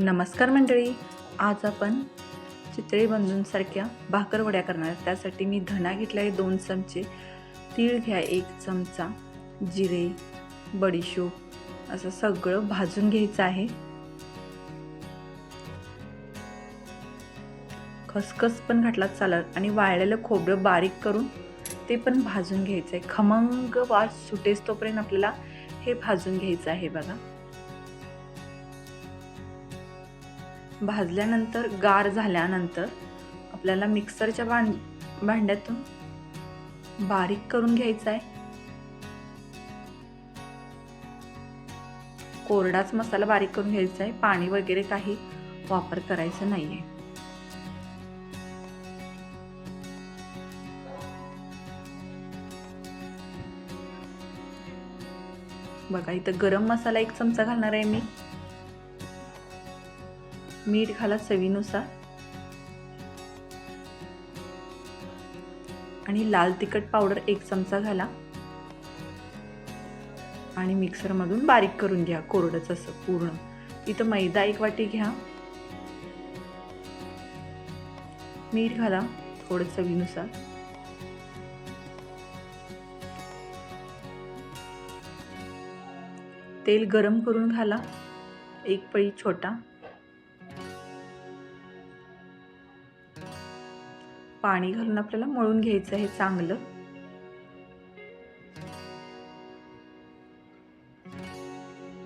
नमस्कार मंडळी. आज आपण चितळी बंधूंसारख्या भाकरवड्या करणार त्यासाठी मी धना घेतला आहे दोन चमचे. तीळ घ्या एक चमचा. जिरे बडीशोप असं सगळं भाजून घ्यायचं आहे. खसखस पण घातला चालत आणि वाळलेलं खोबरं बारीक करून ते पण भाजून घ्यायचं आहे खमंग वास सुटेस तोपर्यंत आपल्याला हे भाजून घ्यायचं आहे बघा. भाजल्यानंतर गार झाल्यानंतर आपल्याला मिक्सरच्या भां भांड्यातून बारीक करून घ्यायचा आहे. कोरडाच मसाला बारीक करून घ्यायचा आहे. पाणी वगैरे काही वापर करायचा नाहीये. बघा इथं गरम मसाला एक चमचा घालणार आहे मी. मीठ घाला चवीनुसार. आणि लाल तिखट पावडर एक चमचा घाला. आणि मिक्सरमधून बारीक करून घ्या कोरडंच असं पूर्ण. इथं मैदा एक वाटी घ्या. मीठ घाला थोडं चवीनुसार. तेल गरम करून घाला. एक पळी छोटा. पाणी घालून आपल्याला मळून घ्यायचं आहे चांगलं.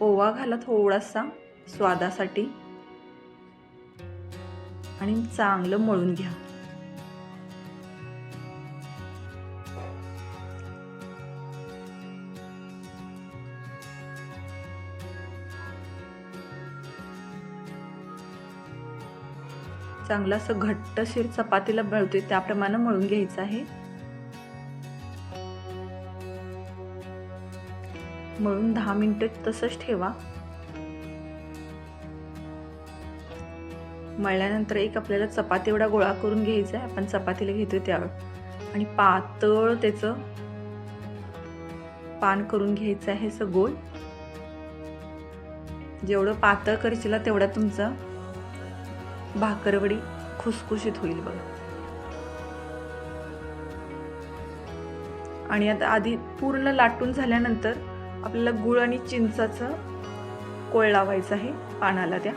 ओवा घाला थोडासा स्वादासाठी. आणि चांगलं मळून घ्या. चांगलं असं घट्टशीर चपातीला मळतोय त्याप्रमाणे मळून घ्यायचं आहे. मळून दहा मिनिटं तसंच ठेवा. मळल्यानंतर एक आपल्याला चपाती एवढा गोळा करून घ्यायचा आहे आपण चपातीला घेतो त्यावर. आणि पातळ त्याचं पान करून घ्यायचं आहे सगोल जेवढं पातळ करशील तेवढा तुमचा भाकरवडी खुसखुशीत होईल बघा. आणि आता आधी पूर्ण लाटून झाल्यानंतर आपल्याला गुळ आणि चिंचाचा कोळ लावायचं आहे पानाला त्या.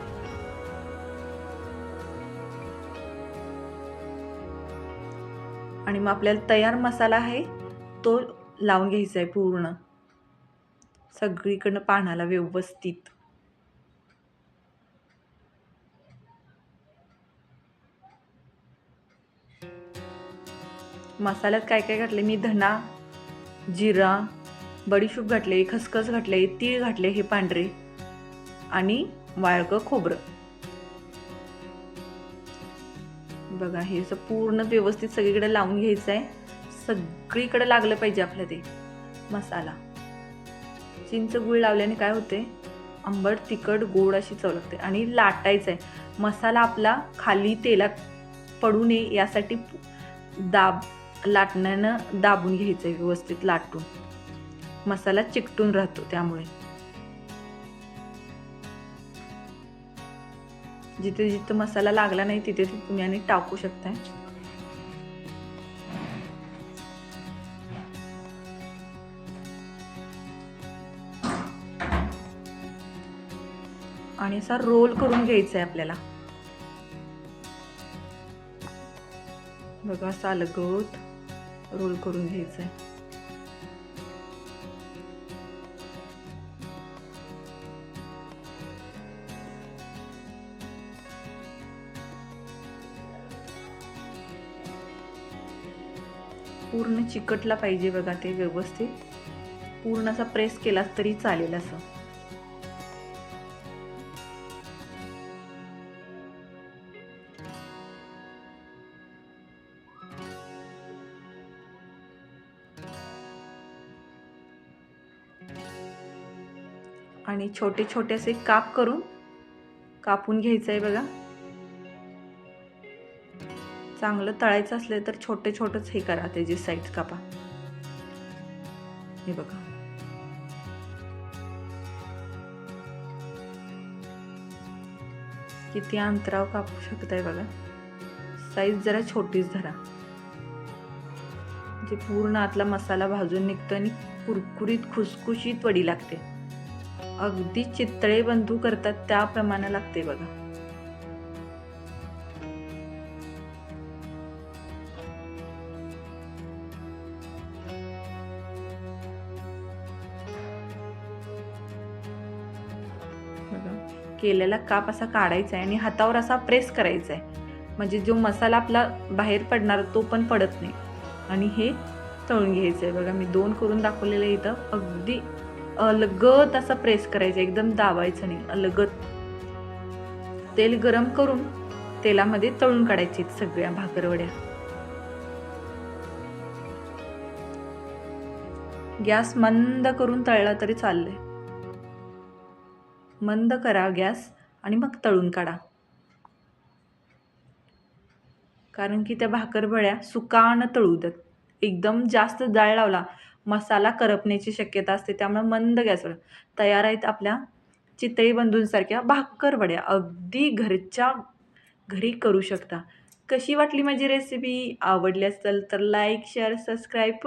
आणि मग आपल्याला तयार मसाला आहे तो लावून घ्यायचा आहे पूर्ण. सगळीकडनं पानाला व्यवस्थित. मसाल्यात काय काय घातले? मी धना जिरा बडीशूप घातले खसखस घातले तीळ घातले हे पांढरे आणि वाळकं खोबरं. बघा हे असं पूर्ण व्यवस्थित सगळीकडे लावून घ्यायचं आहे सगळीकडे लागलं पाहिजे आपलं ते मसाला. चिंच गुळ लावल्याने काय होते? आंबट तिखट गोड अशी चव लागते आणि लाटायचं आहे मसाला आपला खाली तेलात पडू नये यासाठी दाब लाटण्यानं दाबून घ्यायचं आहे व्यवस्थित लाटून. मसाला चिकटून राहतो त्यामुळे. जिथे जिथे मसाला लागला नाही तिथे तुम्ही आणि टाकू शकताय. आणि असा रोल करून घ्यायचा आहे आपल्याला. बघा असं रोल करून घ्यायचं आहे पूर्ण चिकटला पाहिजे बघा ते व्यवस्थित. पूर्ण असा प्रेस केलास तरी चालेल असं. आणि छोटे छोटे असे काप करून कापून घ्यायचं आहे बघा. चांगलं तळायचं असलं तर छोटे छोटंच हे करा त्याची साईड कापा. हे बघा. किती अंतराव कापू शकताय बघा. साईज जरा छोटीच धरा. जे पूर्ण आतला मसाला भाजून निघतो आणि कुरकुरीत खुसखुशीत वडी लागते. अगदी चितळे बंधू करतात त्याप्रमाणे लागते बघा. बघा केलेला काप असा काढायचा आहे आणि हातावर असा प्रेस करायचा आहे. म्हणजे जो मसाला आपला बाहेर पडणार तो पण पडत नाही. आणि हे तळून घ्यायचं आहे. बघा मी दोन करून दाखवलेलं आहे इथं. अगदी अलगत असा प्रेस करायचा एकदम दाबायचं नाही अलगत. तेल गरम करून तेलामध्ये तळून काढायचे सगळ्या भाकरवड्या. गॅस मंद करून तळला तरी चाललंय. मंद करा गॅस आणि मग तळून काढा. कारण की त्या भाकरवड्या सुकान तळू देत. एकदम जास्त जाळ लावला मसाला करपण्याची शक्यता असते त्यामुळे मंद गॅसवर तयार आहेत आपल्या चितळी बंधूंसारख्या भाकरवड्या अगदी घरच्या घरी करू शकता. कशी वाटली माझी रेसिपी आवडली असेल तर लाईक शेअर सबस्क्राईब पुन्हा